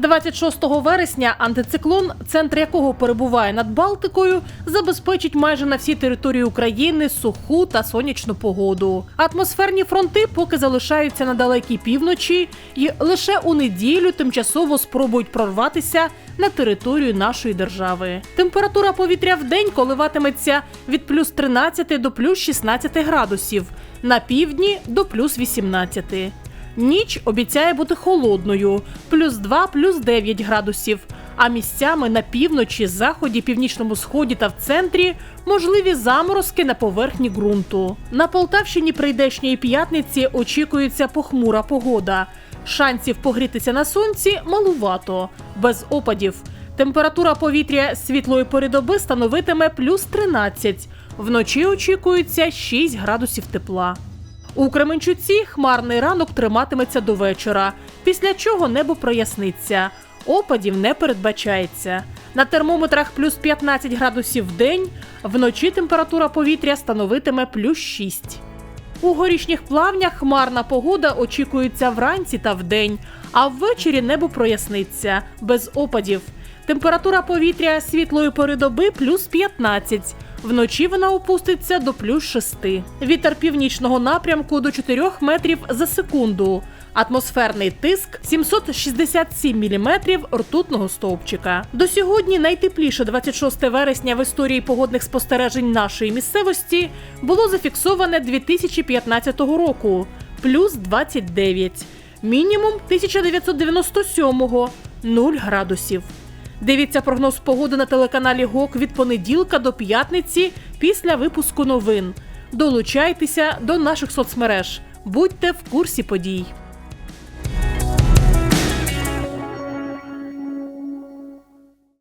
26 вересня антициклон, центр якого перебуває над Балтикою, забезпечить майже на всій території України суху та сонячну погоду. Атмосферні фронти поки залишаються на далекій півночі, і лише у неділю тимчасово спробують прорватися на територію нашої держави. Температура повітря в день коливатиметься від плюс 13 до плюс 16 градусів, на півдні до плюс 18. Ніч обіцяє бути холодною плюс 2, плюс 9 градусів. А місцями на півночі, заході, північному сході та в центрі можливі заморозки на поверхні ґрунту. На Полтавщині прийдешньої п'ятниці очікується похмура погода. Шансів погрітися на сонці малувато, без опадів. Температура повітря світлої пори доби становитиме плюс 13. Вночі очікується 6 градусів тепла. У Кременчуці хмарний ранок триматиметься до вечора, після чого небо проясниться. Опадів не передбачається. На термометрах плюс 15 градусів в день, вночі температура повітря становитиме плюс 6. У горішніх плавнях хмарна погода очікується вранці та вдень, а ввечері небо проясниться без опадів. Температура повітря світлої пори доби плюс 15. Вночі вона опуститься до плюс 6. Вітер північного напрямку до 4 метрів за секунду. Атмосферний тиск 767 міліметрів ртутного стовпчика. До сьогодні найтепліше 26 вересня в історії погодних спостережень нашої місцевості було зафіксоване 2015 року плюс 29. Мінімум 1997-го 0 градусів. Дивіться прогноз погоди на телеканалі ГОК від понеділка до п'ятниці після випуску новин. Долучайтеся до наших соцмереж. Будьте в курсі подій.